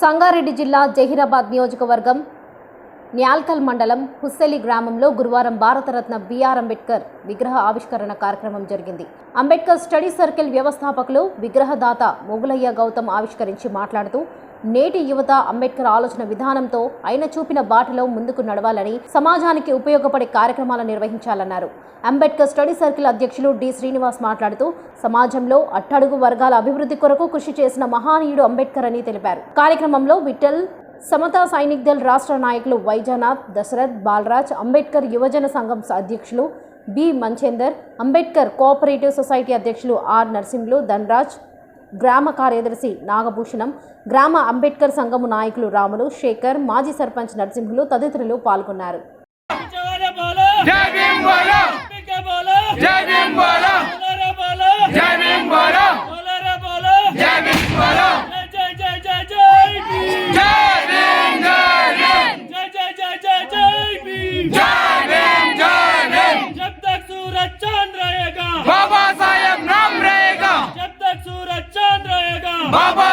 సంగారెడ్డి జిల్లా జహీరాబాద్ నియోజకవర్గం న్యాల్కల్ మండలం హుస్సెలి గ్రామంలో గురువారం భారతరత్న బిఆర్ అంబేద్కర్ విగ్రహ ఆవిష్కరణ కార్యక్రమం జరిగింది. అంబేద్కర్ స్టడీ సర్కిల్ వ్యవస్థాపకులు విగ్రహదాత మొగులయ్య గౌతమ్ ఆవిష్కరించి మాట్లాడుతూ నేటి యువత అంబేద్కర్ ఆలోచన విధానంతో ఆయన చూపిన బాటలో ముందుకు నడవాలని సమాజానికి ఉపయోగపడే కార్యక్రమాలు నిర్వహించాలన్నారు. అంబేద్కర్ స్టడీ సర్కిల్ అధ్యక్షులు డి. శ్రీనివాస్ మాట్లాడుతూ సమాజంలో అట్టడుగు వర్గాల అభివృద్ధి కొరకు కృషి చేసిన మహానీయుడు అంబేద్కర్ అని తెలిపారు. కార్యక్రమంలో విఠల్ సమతా సైనిక్ దళ్ రాష్ట్ర నాయకులు వైజనాథ్ దశరథ్ బాలరాజ్ అంబేద్కర్ యువజన సంఘం అధ్యక్షులు B. Manchender Ambedkar cooperative society అధ్యక్షులు ఆర్. నరసింహులు ధనరాజ్ గ్రామ కార్యదర్శి నాగభూషణం గ్రామ అంబేద్కర్ సంఘము నాయకులు రాములు శేఖర్ మాజీ సర్పంచ్ నరసింహులు తదితరులు పాల్గొన్నారు. বাবা